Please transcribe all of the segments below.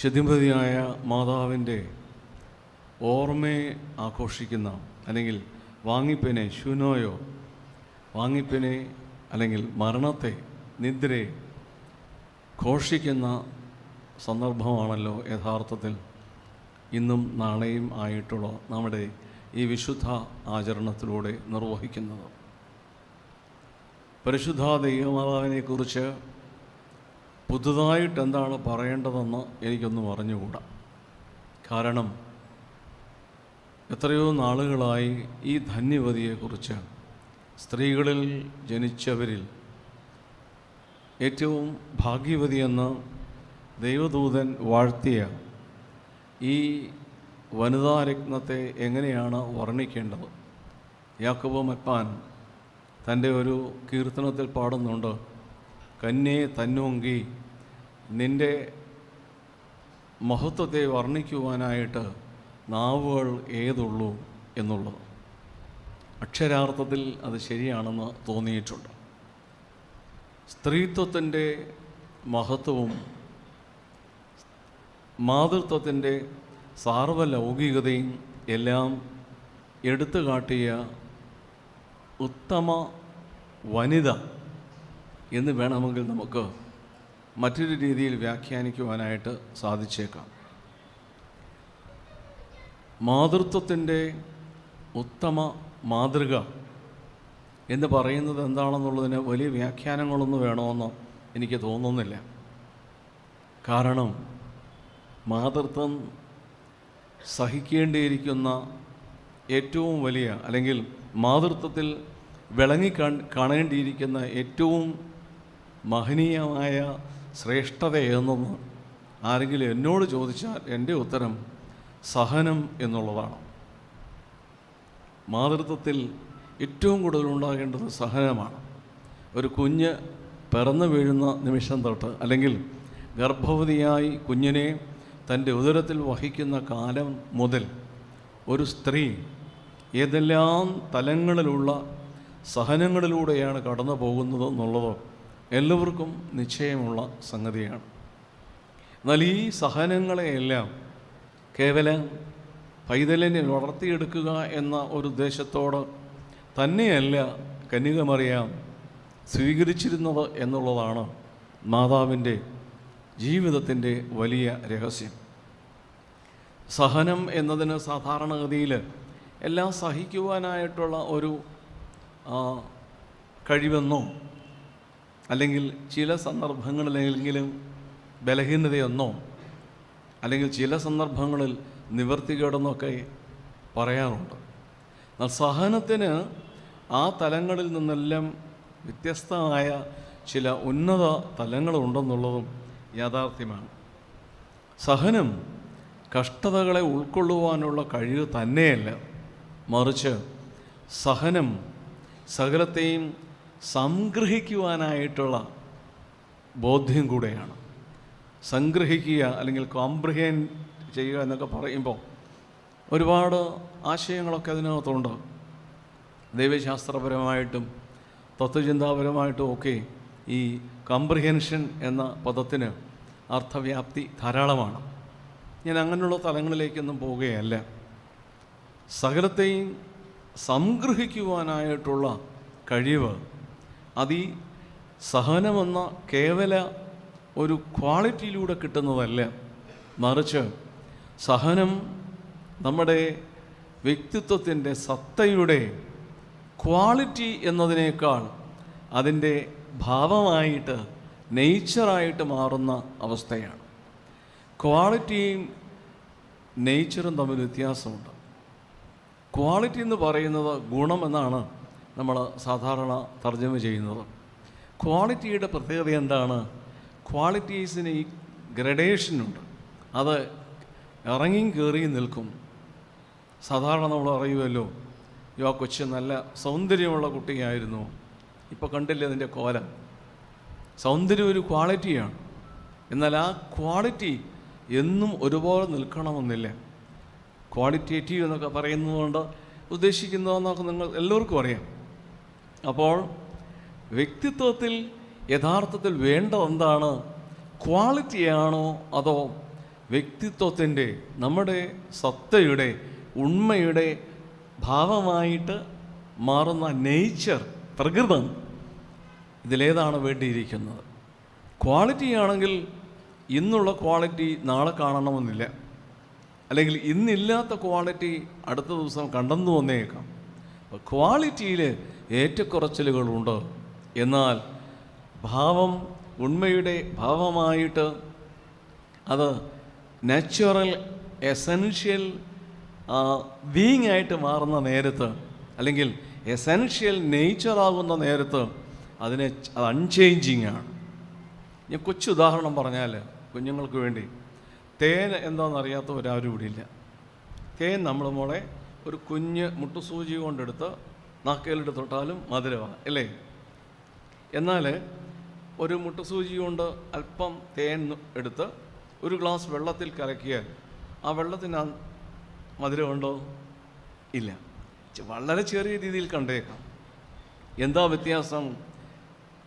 ശുദ്ധിമതിയായ മാതാവിന്റെ ഓർമ്മയെ ആഘോഷിക്കുന്ന അല്ലെങ്കിൽ വാങ്ങിപ്പിനെ ശുനോയോ വാങ്ങിപ്പിനെ അല്ലെങ്കിൽ മരണത്തെ നിദ്രയെ ഘോഷിക്കുന്ന സന്ദർഭമാണല്ലോ യഥാർത്ഥത്തിൽ ഇന്നും നാളെയും ആയിട്ടുള്ള നമ്മുടെ ഈ വിശുദ്ധ ആചരണത്തിലൂടെ നിർവഹിക്കുന്നത്. പരിശുദ്ധ ദൈവമാതാവിനെക്കുറിച്ച് പുതുതായിട്ട് എന്താണ് പറയേണ്ടതെന്ന് എനിക്കൊന്നും അറിഞ്ഞുകൂടാ. കാരണം എത്രയോ നാളുകളായി ഈ ധന്യവതിയെക്കുറിച്ച് സ്ത്രീകളിൽ ജനിച്ചവരിൽ ഏറ്റവും ഭാഗ്യവതിയെന്ന് ദൈവദൂതൻ വാഴ്ത്തിയ ഈ വനിതാരത്നത്തെ എങ്ങനെയാണ് വർണിക്കേണ്ടത്? യാക്കോബ് മപ്പാൻ തന്റെ ഒരു കീർത്തനത്തിൽ പാടുന്നുണ്ട് കന്യെ തന്നോങ്കി നിന്റെ മഹത്വത്തെ വർണിക്കുവാനായിട്ട് നാവുകൾ ഏതുള്ളൂ എന്നുള്ളത്. അക്ഷരാർത്ഥത്തിൽ അത് ശരിയാണെന്ന് തോന്നിയിട്ടുണ്ട്. സ്ത്രീത്വത്തിന്റെ മഹത്വവും മാതൃത്വത്തിന്റെ സാർവലൗകികതയും എല്ലാം എടുത്തു കാട്ടിയ ഉത്തമ വനിത എന്ന് വേണമെങ്കിൽ നമുക്ക് മറ്റൊരു രീതിയിൽ വ്യാഖ്യാനിക്കുവാനായിട്ട് സാധിച്ചേക്കാം. മാതൃത്വത്തിന്റെ ഉത്തമ മാതൃക എന്ന് പറയുന്നത് എന്താണെന്നുള്ളതിന് വലിയ വ്യാഖ്യാനങ്ങളൊന്നും വേണമെന്ന് എനിക്ക് തോന്നുന്നില്ല. കാരണം മാതൃത്വം സഹിക്കേണ്ടിയിരിക്കുന്ന ഏറ്റവും വലിയ അല്ലെങ്കിൽ മാതൃത്വത്തിൽ വിളങ്ങി കാണേണ്ടിയിരിക്കുന്ന ഏറ്റവും മഹനീയമായ ശ്രേഷ്ഠത ശ്രേഷ്ഠതയെന്നൊന്ന് ആരെങ്കിലും എന്നോട് ചോദിച്ചാൽ എന്റെ ഉത്തരം സഹനം എന്നുള്ളതാണ്. മാതൃത്വത്തിൽ ഏറ്റവും കൂടുതൽ ഉണ്ടാകേണ്ടത് സഹനമാണ്. ഒരു കുഞ്ഞ് പിറന്നു വീഴുന്ന നിമിഷം തൊട്ട് അല്ലെങ്കിൽ ഗർഭവതിയായി കുഞ്ഞിനെ തന്റെ ഉദരത്തിൽ വഹിക്കുന്ന കാലം മുതൽ ഒരു സ്ത്രീ ഏതെല്ലാം തലങ്ങളിലുള്ള സഹനങ്ങളിലൂടെയാണ് കടന്നു പോകുന്നത് എന്നുള്ളത് എല്ലാവർക്കും നിശ്ചയമുള്ള സംഗതിയാണ്. എന്നാൽ ഈ സഹനങ്ങളെയെല്ലാം കേവലം പൈതലിനെ വളർത്തിയെടുക്കുക എന്ന ഒരു ഉദ്ദേശത്തോട് തന്നെയല്ല കന്യകമറിയാം സ്വീകരിച്ചിരുന്നത് എന്നുള്ളതാണ് മാതാവിന്റെ ജീവിതത്തിന്റെ വലിയ രഹസ്യം. സഹനം എന്നതിന് സാധാരണഗതിയിൽ എല്ലാം സഹിക്കുവാനായിട്ടുള്ള ഒരു കഴിവെന്നോ അല്ലെങ്കിൽ ചില സന്ദർഭങ്ങളിലെങ്കിലും ബലഹീനതയൊന്നോ അല്ലെങ്കിൽ ചില സന്ദർഭങ്ങളിൽ നിവർത്തികേടെന്നൊക്കെ പറയാറുണ്ട്. എന്നാൽ സഹനത്തിന് ആ തലങ്ങളിൽ നിന്നെല്ലാം വ്യത്യസ്തമായ ചില ഉന്നത തലങ്ങളുണ്ടെന്നുള്ളതും യാഥാർത്ഥ്യമാണ്. സഹനം കഷ്ടതകളെ ഉൾക്കൊള്ളുവാനുള്ള കഴിവ് തന്നെയല്ല. മറിച്ച് സഹനം സകലത്തെയും സംഗ്രഹിക്കുവാനായിട്ടുള്ള ബോധ്യം കൂടെയാണ്. സംഗ്രഹിക്കുക അല്ലെങ്കിൽ കോംപ്രിഹൻ ചെയ്യുക എന്നൊക്കെ പറയുമ്പോൾ ഒരുപാട് ആശയങ്ങളൊക്കെ അതിനകത്തുണ്ട്. ദൈവശാസ്ത്രപരമായിട്ടും തത്വചിന്താപരമായിട്ടും ഒക്കെ ഈ കംപ്രിഹെൻഷൻ എന്ന പദത്തിന് അർത്ഥവ്യാപ്തി ധാരാളമാണ്. ഞാൻ അങ്ങനെയുള്ള തലങ്ങളിലേക്കൊന്നും പോവുകയല്ല. സകലത്തെയും സംഗ്രഹിക്കുവാനായിട്ടുള്ള കഴിവ് അതി സഹനമെന്ന കേവല ഒരു ക്വാളിറ്റിയിലൂടെ കിട്ടുന്നതല്ല. മറിച്ച് സഹനം നമ്മുടെ വ്യക്തിത്വത്തിന്റെ സത്തയുടെ ക്വാളിറ്റി എന്നതിനേക്കാൾ അതിന്റെ ഭാവമായിട്ട് നേച്ചറായിട്ട് മാറുന്ന അവസ്ഥയാണ്. ക്വാളിറ്റിയും നേച്ചറും തമ്മിൽ വ്യത്യാസമുണ്ട്. ക്വാളിറ്റി എന്ന് പറയുന്നത് ഗുണം എന്നാണ്. നമ്മൾ സാധാരണ തർജമ ചെയ്യുന്നത്. ക്വാളിറ്റിയുടെ പ്രത്യേകത എന്താണ്? ക്വാളിറ്റീസിന് ഈ ഗ്രഡേഷനുണ്ട് അത് ഇറങ്ങിയും കയറിയും നിൽക്കും. സാധാരണ നമ്മൾ അറിയുമല്ലോ യോ കൊച്ചു നല്ല സൗന്ദര്യമുള്ള കുട്ടിയായിരുന്നു. ഇപ്പോൾ കണ്ടില്ലേ അതിന്റെ കോലം? സൗന്ദര്യം ഒരു ക്വാളിറ്റിയാണ്. എന്നാൽ ആ ക്വാളിറ്റി എന്നും ഒരുപോലെ നിൽക്കണമെന്നില്ല. ക്വാളിറ്റേറ്റീവ് എന്നൊക്കെ പറയുന്നതുകൊണ്ട് ഉദ്ദേശിക്കുന്നതെന്നൊക്കെ നിങ്ങൾ എല്ലാവർക്കും അറിയാം. അപ്പോൾ വ്യക്തിത്വത്തിൽ യഥാർത്ഥത്തിൽ വേണ്ടത് എന്താണ്? ക്വാളിറ്റിയാണോ അതോ വ്യക്തിത്വത്തിന്റെ നമ്മുടെ സത്തയുടെ ഉണ്മയുടെ ഭാവമായിട്ട് മാറുന്ന നേച്ചർ പ്രകൃതം ഇതിലേതാണ് വേണ്ടിയിരിക്കുന്നത്. ക്വാളിറ്റി ആണെങ്കിൽ ഇന്നുള്ള ക്വാളിറ്റി നാളെ കാണണമെന്നില്ല. അല്ലെങ്കിൽ ഇന്നില്ലാത്ത ക്വാളിറ്റി അടുത്ത ദിവസം കണ്ടെന്നു വന്നേക്കാം. അപ്പോൾ ക്വാളിറ്റിയിൽ ഏറ്റക്കുറച്ചിലുകളുണ്ട്. എന്നാൽ ഭാവം ഉണ്മയുടെ ഭാവമായിട്ട് അത് നാച്ചുറൽ എസൻഷ്യൽ ബീങ് ആയിട്ട് മാറുന്ന നേരത്ത് അല്ലെങ്കിൽ എസൻഷ്യൽ നേച്ചറാകുന്ന നേരത്ത് അതിനെ അത് അൺചേഞ്ചിങ് ആണ്. ഞാൻ കൊച്ചു ഉദാഹരണം പറഞ്ഞാൽ കുഞ്ഞുങ്ങൾക്ക് വേണ്ടി തേൻ എന്താണെന്നറിയാത്തവരാരും ഇവിടെ ഇല്ല. തേൻ നമ്മൾ മോളെ ഒരു കുഞ്ഞ് മുട്ടുസൂചി കൊണ്ടെടുത്ത് നാക്കേലിട്ട് തൊട്ടാലും മധുരമാണ് അല്ലേ? എന്നാൽ ഒരു മുട്ടുസൂചി കൊണ്ട് അല്പം തേൻ എടുത്ത് ഒരു ഗ്ലാസ് വെള്ളത്തിൽ കലക്കിയാൽ ആ വെള്ളത്തിന് മധുരമുണ്ടോ? ഇല്ല. വളരെ ചെറിയ രീതിയിൽ കണ്ടേക്കാം. എന്താ വ്യത്യാസം?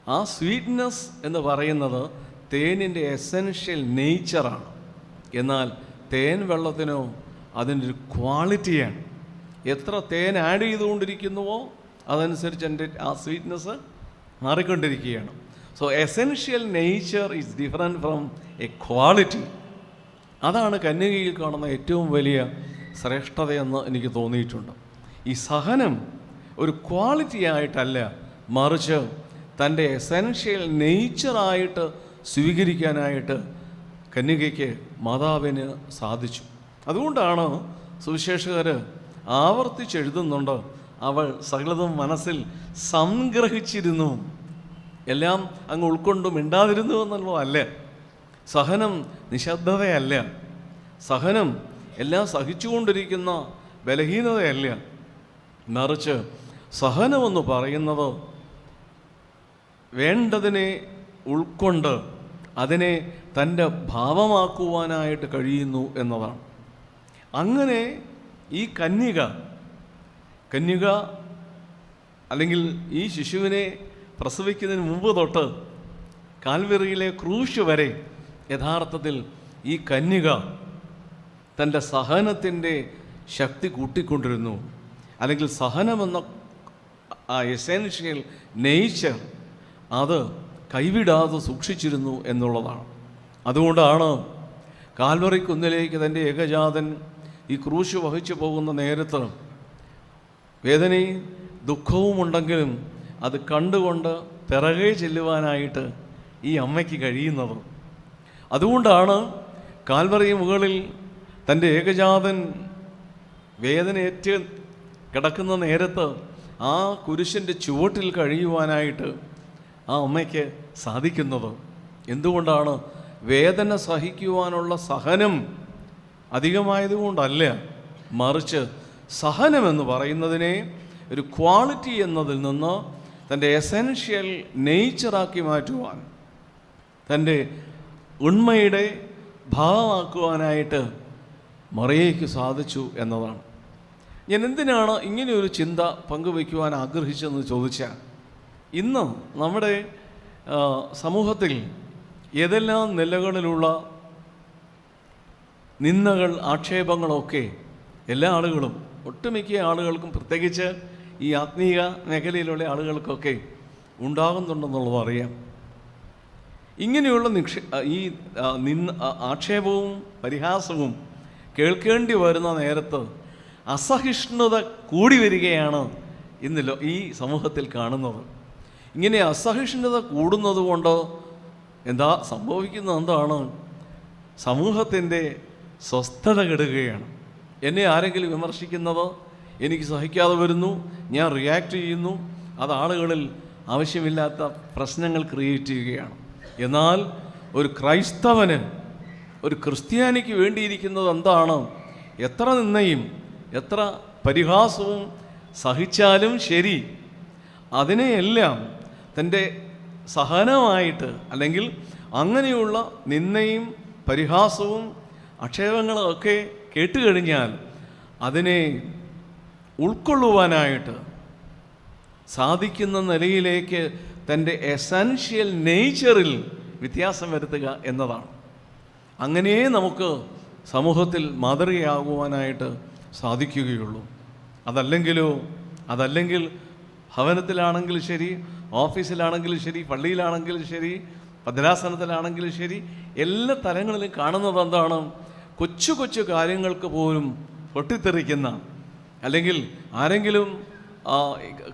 ആ സ്വീറ്റ്നെസ് എന്ന് പറയുന്നത് തേനിന്റെ എസെൻഷ്യൽ നേച്ചറാണ്. എന്നാൽ തേൻ വെള്ളത്തിനോ അതിന്റെ ഒരു ക്വാളിറ്റിയാണ്. എത്ര തേൻ ആഡ് ചെയ്തുകൊണ്ടിരിക്കുന്നുവോ അതനുസരിച്ച് എന്റെ ആ സ്വീറ്റ്നെസ് മാറിക്കൊണ്ടിരിക്കുകയാണ്. So essential nature is different from a quality അതാണ് കന്യകയിൽ കാണുന്ന ഏറ്റവും വലിയ ശ്രേഷ്ഠതയെന്ന് എനിക്ക് തോന്നിയിട്ടുണ്ട്. ഈ സഹനം ഒരു ക്വാളിറ്റി ആയിട്ടല്ല മറിച്ച് തന്റെ എസെൻഷ്യൽ നേച്ചറായിട്ട് സ്വീകരിക്കാനായിട്ട് കന്യകയ്ക്ക് മാതാവിന് സാധിച്ചു. അതുകൊണ്ടാണ് സുവിശേഷകർ ആവർത്തിച്ചെഴുതുന്നുണ്ട്? അവൾ സകലതും മനസ്സിൽ സംഗ്രഹിച്ചിരുന്നു. എല്ലാം അങ്ങ് ഉൾക്കൊണ്ട് മിണ്ടാതിരുന്നു എന്നുള്ളതല്ല സഹനം നിശബ്ദതയല്ല. സഹനം എല്ലാം സഹിച്ചുകൊണ്ടിരിക്കുന്ന ബലഹീനതയല്ല. മറിച്ച് സഹനമെന്ന് പറയുന്നത് വേണ്ടതിനെ ഉൾക്കൊണ്ട് അതിനെ തന്റെ ഭാവമാക്കുവാനായിട്ട് കഴിയുന്നു എന്നതാണ്. അങ്ങനെ ഈ കന്യക കന്യക അല്ലെങ്കിൽ ഈ ശിശുവിനെ പ്രസവിക്കുന്നതിന് മുമ്പ് തൊട്ട് കാൽവെറിയിലെ ക്രൂശ് വരെ യഥാർത്ഥത്തിൽ ഈ കന്യക തന്റെ സഹനത്തിന്റെ ശക്തി കൂട്ടിക്കൊണ്ടിരുന്നു. അല്ലെങ്കിൽ സഹനമെന്ന ആ എസെൻഷ്യൽ നേച്ചർ അത് കൈവിടാതെ സൂക്ഷിച്ചിരുന്നു എന്നുള്ളതാണ്. അതുകൊണ്ടാണ് കാൽവറി കുന്നിലേക്ക് തന്റെ ഏകജാതൻ ഈ ക്രൂശ് വഹിച്ചു പോകുന്ന നേരത്ത് വേദനയും ദുഃഖവും ഉണ്ടെങ്കിലും അത് കണ്ടുകൊണ്ട് പിറകെ ചെല്ലുവാനായിട്ട് ഈ അമ്മയ്ക്ക് കഴിയുന്നത്. അതുകൊണ്ടാണ് കാൽവറി മുകളിൽ തന്റെ ഏകജാതൻ വേദനയേറ്റ് കിടക്കുന്ന നേരത്ത് ആ കുരിശിന്റെ ചുവട്ടിൽ കഴിയുവാനായിട്ട് ആ അമ്മയ്ക്ക് സാധിക്കുന്നത്. എന്തുകൊണ്ടാണ് വേദന സഹിക്കുവാനുള്ള സഹനം അധികമായതുകൊണ്ടല്ല. മറിച്ച് സഹനമെന്ന് പറയുന്നതിനെ ഒരു ക്വാളിറ്റി എന്നതിൽ നിന്ന് തന്റെ എസെൻഷ്യൽ നേച്ചറാക്കി മാറ്റുവാൻ തന്റെ ഉണ്മയുടെ ഭാവമാക്കുവാനായിട്ട് മറിയയ്ക്ക് സാധിച്ചു എന്നതാണ്. ഞാൻ എന്തിനാണ് ഇങ്ങനെയൊരു ചിന്ത പങ്കുവയ്ക്കുവാൻ ആഗ്രഹിച്ചതെന്ന് ചോദിച്ചാൽ ഇന്ന് നമ്മുടെ സമൂഹത്തിൽ ഏതെല്ലാം നിലകളിലുള്ള നിന്ദകൾ ആക്ഷേപങ്ങളൊക്കെ എല്ലാ ആളുകളും ഒട്ടുമിക്ക ആളുകൾക്കും പ്രത്യേകിച്ച് ഈ ആത്മീയ മേഖലയിലുള്ള ആളുകൾക്കൊക്കെ ഉണ്ടാകുന്നുണ്ടെന്നുള്ളത് അറിയാം. ഇങ്ങനെയുള്ള നിക്ഷേ ഈ നിന്ന് ആക്ഷേപവും പരിഹാസവും കേൾക്കേണ്ടി വരുന്ന നേരത്ത് അസഹിഷ്ണുത കൂടി വരികയാണ് ഇന്നല്ലോ ഈ സമൂഹത്തിൽ കാണുന്നത്. ഇങ്ങനെ അസഹിഷ്ണുത കൂടുന്നത് കൊണ്ട് എന്താ സംഭവിക്കുന്നത്? എന്താണ്? സമൂഹത്തിന്റെ സ്വസ്ഥത കെടുകയാണ്. എന്നെ ആരെങ്കിലും വിമർശിക്കുന്നത് എനിക്ക് സഹിക്കാതെ വരുന്നു ഞാൻ റിയാക്ട് ചെയ്യുന്നു അത് ആളുകളിൽ ആവശ്യമില്ലാത്ത പ്രശ്നങ്ങൾ ക്രിയേറ്റ് ചെയ്യുകയാണ്. എന്നാൽ ഒരു ക്രൈസ്തവന് ഒരു ക്രിസ്ത്യാനിക്ക് വേണ്ടിയിരിക്കുന്നത് എന്താണ്? എത്ര നിന്നയും എത്ര പരിഹാസവും സഹിച്ചാലും ശരി അതിനെയെല്ലാം തന്റെ സഹനമായിട്ട് അല്ലെങ്കിൽ അങ്ങനെയുള്ള നിന്നയും പരിഹാസവും ആക്ഷേപങ്ങളും കേട്ട് കഴിഞ്ഞാൽ അതിനെ ഉൾക്കൊള്ളുവാനായിട്ട് സാധിക്കുന്ന നിലയിലേക്ക് തന്റെ എസൻഷ്യൽ നേച്ചറിൽ വ്യത്യാസം വരുത്തുക എന്നതാണ്. അങ്ങനെയേ നമുക്ക് സമൂഹത്തിൽ മാതൃകയാകുവാനായിട്ട് സാധിക്കുകയുള്ളൂ. അതല്ലെങ്കിലോ അതല്ലെങ്കിൽ ഭവനത്തിലാണെങ്കിലും ശരി ഓഫീസിലാണെങ്കിലും ശരി പള്ളിയിലാണെങ്കിലും ശരി ഭദ്രാസനത്തിലാണെങ്കിലും ശരി എല്ലാ തലങ്ങളിലും കാണുന്നത് എന്താണ്? കൊച്ചു കൊച്ചു കാര്യങ്ങൾക്ക് പോലും പൊട്ടിത്തെറിക്കുന്ന അല്ലെങ്കിൽ ആരെങ്കിലും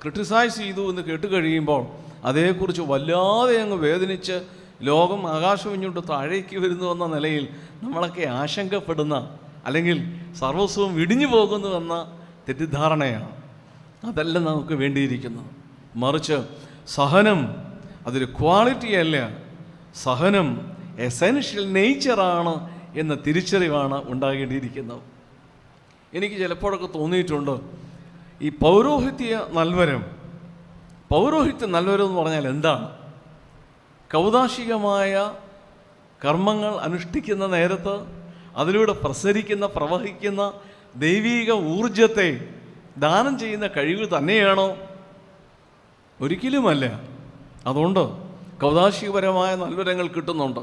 ക്രിട്ടിസൈസ് ചെയ്തു എന്ന് കേട്ട് കഴിയുമ്പോൾ അതേക്കുറിച്ച് വല്ലാതെ അങ്ങ് വേദനിച്ച് ലോകം ആകാശം താഴേക്ക് വരുന്നു എന്ന നിലയിൽ നമ്മളൊക്കെ ആശങ്കപ്പെടുന്ന അല്ലെങ്കിൽ സർവസ്വവും ഇടിഞ്ഞു പോകുന്നു എന്ന തെറ്റിദ്ധാരണയാണ് അതല്ല നമുക്ക് വേണ്ടിയിരിക്കുന്നത്. മറിച്ച് സഹനം അതൊരു ക്വാളിറ്റി അല്ല. സഹനം എസെൻഷ്യൽ നേച്ചറാണ് എന്ന തിരിച്ചറിവാണ് ഉണ്ടാകേണ്ടിയിരിക്കുന്നത്. എനിക്ക് ചിലപ്പോഴൊക്കെ തോന്നിയിട്ടുണ്ട് ഈ പൗരോഹിത്യ നൽവരം പൗരോഹിത്യ നൽവരം എന്ന് പറഞ്ഞാൽ എന്താണ്? കൗതാശികമായ കർമ്മങ്ങൾ അനുഷ്ഠിക്കുന്ന നേരത്ത് അതിലൂടെ പ്രസരിക്കുന്ന പ്രവഹിക്കുന്ന ദൈവീക ഊർജത്തെ ദാനം ചെയ്യുന്ന കഴിവ് തന്നെയാണോ? ഒരിക്കലുമല്ല. അതുകൊണ്ട് കൗതാശികപരമായ നൽവരങ്ങൾ കിട്ടുന്നുണ്ട്.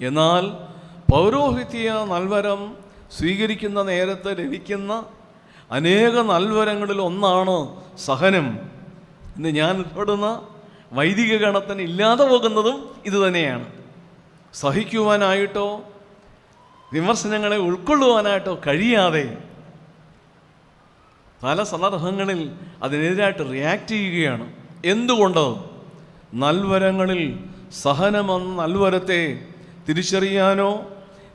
എന്നാൽ പൗരോഹിത്യ നൽവരം സ്വീകരിക്കുന്ന നേരത്ത് ലഭിക്കുന്ന അനേക നൽവരങ്ങളിൽ ഒന്നാണ് സഹനം. ഇന്ന് ഞാൻ ഉൾപ്പെടുന്ന വൈദിക ഗണത്തിന് ഇല്ലാതെ പോകുന്നതും ഇതുതന്നെയാണ് സഹിക്കുവാനായിട്ടോ വിമർശനങ്ങളെ ഉൾക്കൊള്ളുവാനായിട്ടോ കഴിയാതെ പല സന്ദർഭങ്ങളിൽ അതിനെതിരായിട്ട് റിയാക്ട് ചെയ്യുകയാണ്. എന്തുകൊണ്ട്? നൽവരങ്ങളിൽ സഹനമെന്ന നൽവരത്തെ തിരിച്ചറിയാനോ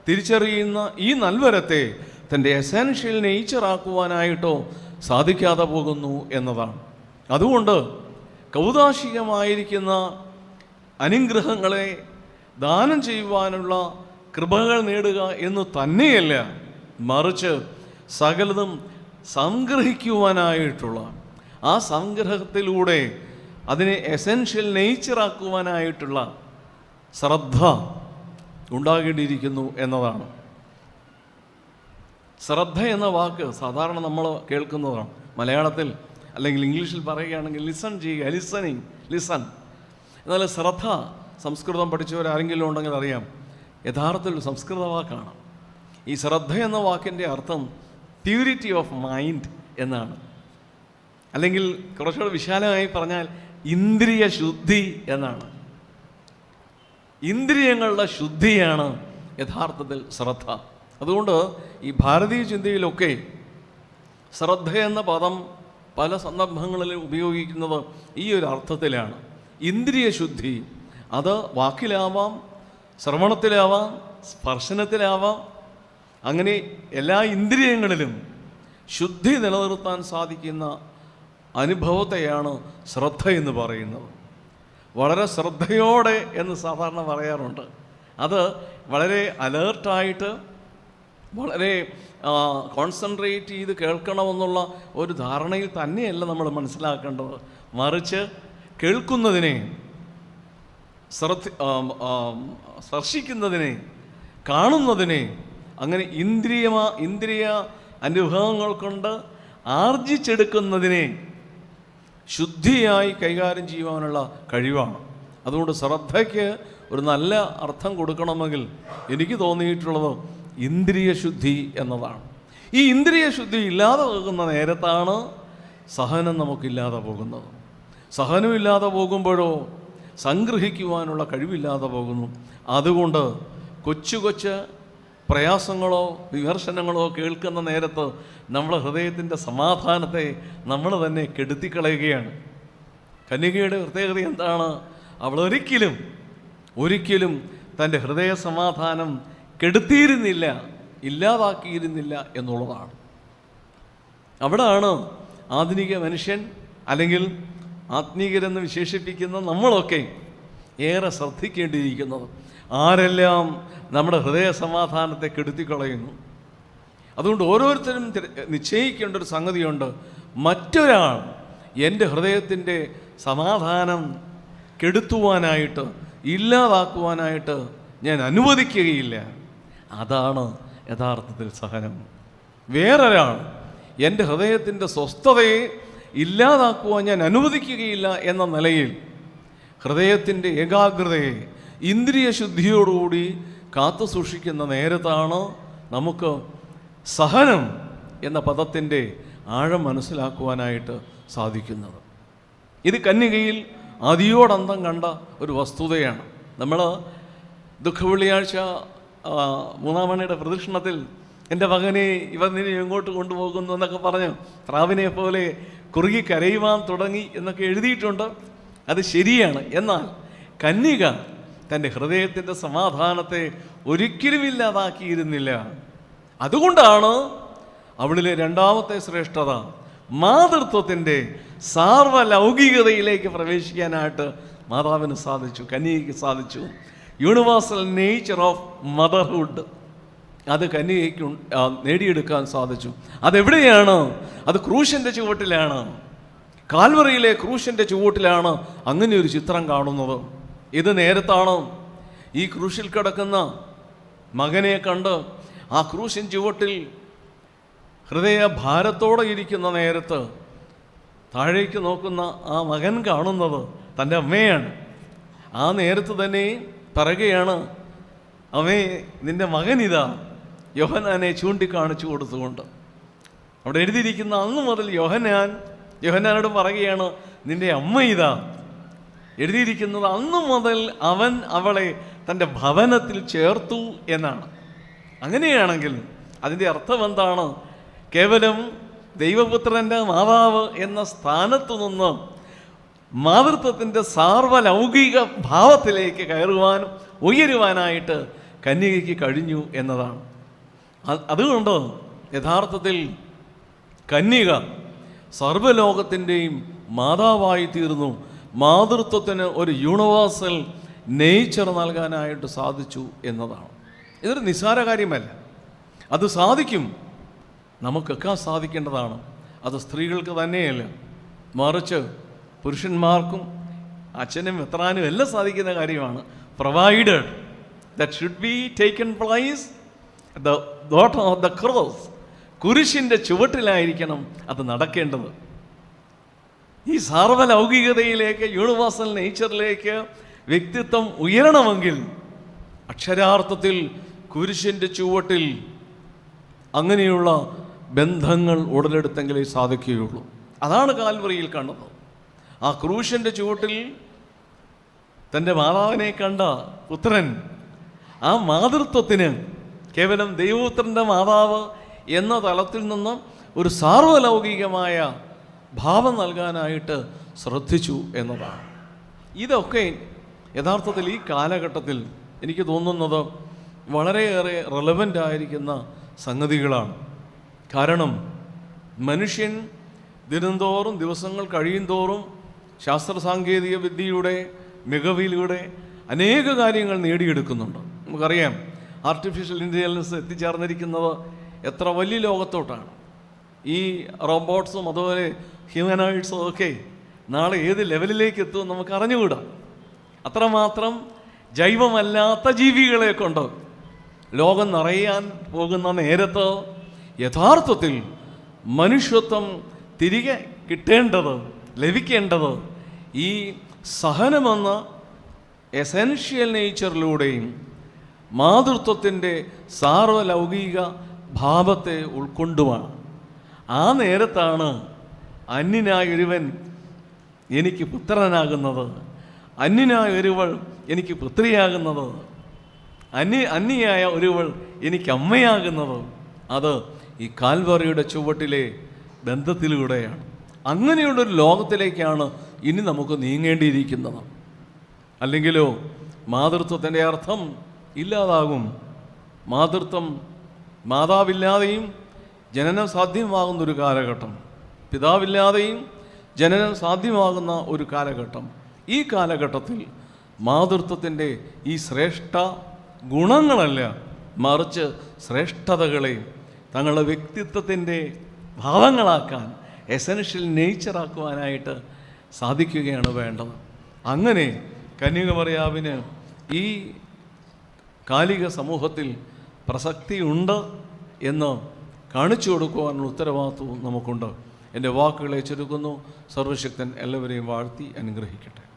തിരിച്ചറിയുന്ന ഈ നൽവരത്തെ തന്റെ എസെൻഷ്യൽ നേച്ചറാക്കുവാനായിട്ടോ സാധിക്കാതെ പോകുന്നു എന്നതാണ്. അതുകൊണ്ട് കൗതാശികമായിരിക്കുന്ന അനുഗ്രഹങ്ങളെ ദാനം ചെയ്യുവാനുള്ള കൃപകൾ നേടുക എന്ന് തന്നെയല്ല മറിച്ച് സകലതും സംഗ്രഹിക്കുവാനായിട്ടുള്ള ആ സംഗ്രഹത്തിലൂടെ അതിനെ എസെൻഷ്യൽ നേച്ചറാക്കുവാനായിട്ടുള്ള ശ്രദ്ധ ഉണ്ടാകേണ്ടിയിരിക്കുന്നു എന്നതാണ്. ശ്രദ്ധ എന്ന വാക്ക് സാധാരണ നമ്മൾ കേൾക്കുന്നതാണ്. മലയാളത്തിൽ അല്ലെങ്കിൽ ഇംഗ്ലീഷിൽ പറയുകയാണെങ്കിൽ ലിസൺ ചെയ്യുക ലിസണിങ് ലിസൺ എന്നാൽ ശ്രദ്ധ സംസ്കൃതം പഠിച്ചവരാരെങ്കിലും ഉണ്ടെങ്കിൽ അറിയാം യഥാർത്ഥത്തിൽ സംസ്കൃത വാക്കാണ്. ഈ ശ്രദ്ധ എന്ന വാക്കിന്റെ അർത്ഥം പ്യൂരിറ്റി ഓഫ് മൈൻഡ് എന്നാണ്. അല്ലെങ്കിൽ കുറച്ചുകൂടെ വിശാലമായി പറഞ്ഞാൽ ഇന്ദ്രിയ ശുദ്ധി എന്നാണ്. ഇന്ദ്രിയങ്ങളുടെ ശുദ്ധിയാണ് യഥാർത്ഥത്തിൽ ശ്രദ്ധ. അതുകൊണ്ട് ഈ ഭാരതീയ ചിന്തയിലൊക്കെ ശ്രദ്ധ എന്ന പദം പല സന്ദർഭങ്ങളിലും ഉപയോഗിക്കുന്നത് ഈ ഒരു അർത്ഥത്തിലാണ്. ഇന്ദ്രിയ ശുദ്ധി അത് വാക്കിലാവാം ശ്രവണത്തിലാവാം സ്പർശനത്തിലാവാം അങ്ങനെ എല്ലാ ഇന്ദ്രിയങ്ങളിലും ശുദ്ധി നിലനിർത്താൻ സാധിക്കുന്ന അനുഭവത്തെയാണ് ശ്രദ്ധ എന്ന് പറയുന്നത്. വളരെ ശ്രദ്ധയോടെ എന്ന് സാധാരണ പറയാറുണ്ട്. അത് വളരെ അലേർട്ടായിട്ട് വളരെ കോൺസെൻട്രേറ്റ് ചെയ്ത് കേൾക്കണമെന്നുള്ള ഒരു ധാരണയിൽ തന്നെയല്ല നമ്മൾ മനസ്സിലാക്കേണ്ടത്. മറിച്ച് കേൾക്കുന്നതിനെ ശ്രദ്ധ സ്പർശിക്കുന്നതിനെ കാണുന്നതിനെ അങ്ങനെ ഇന്ദ്രിയ ഇന്ദ്രിയ അനുഭവങ്ങൾ കൊണ്ട് ആർജിച്ചെടുക്കുന്നതിനെ ശുദ്ധിയായി കൈകാര്യം ചെയ്യുവാനുള്ള കഴിവാണ്. അതുകൊണ്ട് ശ്രദ്ധയ്ക്ക് ഒരു നല്ല അർത്ഥം കൊടുക്കണമെങ്കിൽ എനിക്ക് തോന്നിയിട്ടുള്ളത് ഇന്ദ്രിയ ശുദ്ധി എന്നതാണ്. ഈ ഇന്ദ്രിയ ശുദ്ധി ഇല്ലാതെ പോകുന്ന നേരത്താണ് സഹനം നമുക്കില്ലാതെ പോകുന്നത്. സഹനമില്ലാതെ പോകുമ്പോഴോ സംഗ്രഹിക്കുവാനുള്ള കഴിവില്ലാതെ പോകുന്നു. അതുകൊണ്ട് കൊച്ചു കൊച്ചു പ്രയാസങ്ങളോ വിമർശനങ്ങളോ കേൾക്കുന്ന നേരത്ത് നമ്മുടെ ഹൃദയത്തിന്റെ സമാധാനത്തെ നമ്മൾ തന്നെ കെടുത്തിക്കളയുകയാണ്. കന്യകയുടെ പ്രത്യേകത എന്താണ്? അവൾ ഒരിക്കലും ഒരിക്കലും തന്റെ ഹൃദയ സമാധാനം കെടുത്തിയിരുന്നില്ല ഇല്ലാതാക്കിയിരുന്നില്ല എന്നുള്ളതാണ്. അവിടാണ് ആധുനിക മനുഷ്യൻ അല്ലെങ്കിൽ ആത്മീകരെന്ന് വിശേഷിപ്പിക്കുന്ന നമ്മളൊക്കെ ഏറെ ശ്രദ്ധിക്കേണ്ടിയിരിക്കുന്നത്. ആരെല്ലാം നമ്മുടെ ഹൃദയ സമാധാനത്തെ കെടുത്തിക്കളയുന്നു. അതുകൊണ്ട് ഓരോരുത്തരും നിശ്ചയിക്കേണ്ട ഒരു സംഗതിയുണ്ട്. മറ്റൊരാൾ എന്റെ ഹൃദയത്തിന്റെ സമാധാനം കെടുത്തുവാനായിട്ട് ഇല്ലാതാക്കുവാനായിട്ട് ഞാൻ അനുവദിക്കുകയില്ല. അതാണ് യഥാർത്ഥത്തിൽ സഹനം. വേറൊരാൾ എന്റെ ഹൃദയത്തിന്റെ സ്വസ്ഥതയെ ഇല്ലാതാക്കുവാൻ ഞാൻ അനുവദിക്കുകയില്ല എന്ന നിലയിൽ ഹൃദയത്തിന്റെ ഏകാഗ്രതയെ ഇന്ദ്രിയ ശുദ്ധിയോടുകൂടി കാത്തു സൂക്ഷിക്കുന്ന നേരത്താണ് നമുക്ക് സഹനം എന്ന പദത്തിന്റെ ആഴം മനസ്സിലാക്കുവാനായിട്ട് സാധിക്കുന്നത്. ഇത് കന്യകയിൽ അതിയോടന്തം കണ്ട ഒരു വസ്തുതയാണ്. നമ്മൾ ദുഃഖവെള്ളിയാഴ്ച വെള്ളിയാഴ്ച മൂന്നാം മണിയുടെ പ്രദക്ഷിണത്തിൽ എന്റെ മകനെ ഇവ നിന്നെ എങ്ങോട്ട് കൊണ്ടുപോകുന്നു എന്നൊക്കെ പറഞ്ഞു പ്രാവിനെ പോലെ കുറുകി കരയുവാൻ തുടങ്ങി എന്നൊക്കെ എഴുതിയിട്ടുണ്ട്. അത് ശരിയാണ്. എന്നാൽ കന്യക തന്റെ ഹൃദയത്തിന്റെ സമാധാനത്തെ ഒരിക്കലും ഇല്ലാതാക്കിയിരുന്നില്ല. അതുകൊണ്ടാണ് അവളിലെ രണ്ടാമത്തെ ശ്രേഷ്ഠത മാതൃത്വത്തിന്റെ സാർവലൗകികതയിലേക്ക് പ്രവേശിക്കാനായിട്ട് മാതാവിന് സാധിച്ചു കന്യകയ്ക്ക് സാധിച്ചു. യൂണിവേഴ്സൽ നേച്ചർ ഓഫ് മദർഹുഡ് അത് കന്യകയ്ക്ക് നേടിയെടുക്കാൻ സാധിച്ചു. അതെവിടെയാണ്? അത് ക്രൂശന്റെ ചുവട്ടിലാണ്. കാൽവറിയിലെ ക്രൂശന്റെ ചുവട്ടിലാണ് അങ്ങനെ ഒരു ചിത്രം കാണുന്നത്. ഇത് നേരത്താണ് ഈ ക്രൂശിൽ കിടക്കുന്ന മകനെ കണ്ട് ആ ക്രൂശിൻ ചുവട്ടിൽ ഹൃദയ ഭാരത്തോടെ ഇരിക്കുന്ന നേരത്ത് താഴേക്ക് നോക്കുന്ന ആ മകൻ കാണുന്നത് തന്റെ അമ്മയാണ്. ആ നേരത്ത് തന്നെ പറയുകയാണ് അമ്മേ നിന്റെ മകൻ ഇതാ. യോഹനാനെ ചൂണ്ടിക്കാണിച്ചു കൊടുത്തുകൊണ്ട്. അവിടെ എഴുതിയിരിക്കുന്ന അന്ന് മുതൽ യോഹനാൻ യോഹനാനോട് പറയുകയാണ് നിന്റെ അമ്മ ഇതാ. എഴുതിയിരിക്കുന്നത് അന്നു മുതൽ അവൻ അവളെ തന്റെ ഭവനത്തിൽ ചേർത്തു എന്നാണ്. അങ്ങനെയാണെങ്കിൽ അതിന്റെ അർത്ഥം എന്താണ്? കേവലം ദൈവപുത്രന്റെ മാതാവ് എന്ന സ്ഥാനത്തു നിന്ന് മാതൃത്വത്തിന്റെ സാർവലൗകിക ഭാവത്തിലേക്ക് കയറുവാനും ഉയരുവാനായിട്ട് കന്യകയ്ക്ക് കഴിഞ്ഞു എന്നതാണ്. അതുകൊണ്ട് യഥാർത്ഥത്തിൽ കന്യക സർവലോകത്തിന്റെയും മാതാവായി തീർന്നു. മാതൃത്വത്തിന് ഒരു യൂണിവേഴ്സൽ നേച്ചർ നൽകാനായിട്ട് സാധിച്ചു എന്നതാണ്. ഇതൊരു നിസ്സാര കാര്യമല്ല. അത് സാധിക്കും. നമുക്കൊക്കെ സാധിക്കേണ്ടതാണ്. അത് സ്ത്രീകൾക്ക് തന്നെയല്ല. മറിച്ച് പുരുഷന്മാർക്കും അച്ഛനും എത്രാനും എല്ലാം സാധിക്കുന്ന കാര്യമാണ്. Provided that should be taken place the dot of the cross കുരിശിന്റെ ചുവട്ടിലായിരിക്കണം അത് നടക്കേണ്ടത്. ഈ സാർവലൗകികതയിലേക്ക് യൂണിവേഴ്സൽ നേച്ചറിലേക്ക് വ്യക്തിത്വം ഉയരണമെങ്കിൽ അക്ഷരാർത്ഥത്തിൽ കുരിശിന്റെ ചുവട്ടിൽ അങ്ങനെയുള്ള ബന്ധങ്ങൾ ഉടലെടുത്തെങ്കിലേ സാധിക്കുകയുള്ളൂ. അതാണ് കാൽവറിയിൽ കണ്ടത് ആ ക്രൂശിന്റെ ചുവട്ടിൽ തന്റെ മാതാവിനെ കണ്ട പുത്രൻ ആ മാതൃത്വത്തിന് കേവലം ദൈവപുത്രന്റെ മാതാവ് എന്ന തലത്തിൽ നിന്ന് ഒരു സാർവലൗകികമായ ഭാവം നൽകാനായിട്ട് ശ്രദ്ധിച്ചു എന്നതാണ്. ഇതൊക്കെ യഥാർത്ഥത്തിൽ ഈ കാലഘട്ടത്തിൽ എനിക്ക് തോന്നുന്നത് വളരെയേറെ റെലവന്റ് ആയിരിക്കുന്ന സംഗതികളാണ്. കാരണം മനുഷ്യൻ ദിനംതോറും ദിവസങ്ങൾ കഴിയുന്തോറും ശാസ്ത്ര സാങ്കേതിക വിദ്യയുടെ മികവിലൂടെ അനേക കാര്യങ്ങൾ നേടിയെടുക്കുന്നുണ്ട്. നമുക്കറിയാം ആർട്ടിഫിഷ്യൽ ഇന്റലിജൻസ് എത്തിച്ചേർന്നിരിക്കുന്നത് എത്ര വലിയ ലോകത്തോട്ടാണ്. ഈ റോബോട്ട്സും അതുപോലെ ഹ്യൂമനോയിഡ്സും ഒക്കെ നാളെ ഏത് ലെവലിലേക്ക് എത്തുമെന്ന് നമുക്ക് അറിഞ്ഞുകൂടാ. അത്രമാത്രം ജൈവമല്ലാത്ത ജീവികളെ കൊണ്ട് ലോകം നിറയാൻ പോകുന്ന നേരത്ത് യഥാർത്ഥത്തിൽ മനുഷ്യത്വം തിരികെ കിട്ടേണ്ടത് ലഭിക്കേണ്ടത് ഈ സഹനമെന്ന എസെൻഷ്യൽ നേച്ചറിലൂടെയും മാതൃത്വത്തിന്റെ സാർവലൗകിക ഭാവത്തെ ഉൾക്കൊണ്ടുമാണ് ആ നേരത്താണ് അന്യനായ ഒരുവൻ എനിക്ക് പുത്രനാകുന്നത്. അന്യനായ ഒരുവൾ എനിക്ക് പുത്രിയാകുന്നത്. അന്യ അന്യയായ ഒരുവൾ എനിക്ക് അമ്മയാകുന്നത്. അത് ഈ കാൽവറയുടെ ചുവട്ടിലെ ബന്ധത്തിലൂടെയാണ്. അങ്ങനെയുള്ളൊരു ലോകത്തിലേക്കാണ് ഇനി നമുക്ക് നീങ്ങേണ്ടിയിരിക്കുന്നത്. അല്ലെങ്കിലോ മാതൃത്വത്തിന്റെ അർത്ഥം ഇല്ലാതാകും. മാതൃത്വം മാതാവില്ലാതെയും ജനനം സാധ്യമാകുന്നൊരു കാലഘട്ടം. പിതാവില്ലാതെയും ജനനം സാധ്യമാകുന്ന ഒരു കാലഘട്ടം. ഈ കാലഘട്ടത്തിൽ മാതൃത്വത്തിന്റെ ഈ ശ്രേഷ്ഠ ഗുണങ്ങളല്ല മറിച്ച് ശ്രേഷ്ഠതകളെ തങ്ങളുടെ വ്യക്തിത്വത്തിന്റെ ഭാവങ്ങളാക്കാൻ എസൻഷ്യൽ നേച്ചറാക്കുവാനായിട്ട് സാധിക്കുകയാണ് വേണ്ടത്. അങ്ങനെ കന്യകമറിയാവിന് ഈ കാലിക സമൂഹത്തിൽ പ്രസക്തിയുണ്ട് എന്ന് കാണിച്ചു കൊടുക്കുവാനുള്ള ഉത്തരവാദിത്വവും നമുക്കുണ്ട്. എന്റെ വാക്കുകളെ ചുരുക്കുന്നു. സർവശക്തൻ എല്ലാവരെയും വാഴ്ത്തി അനുഗ്രഹിക്കട്ടെ.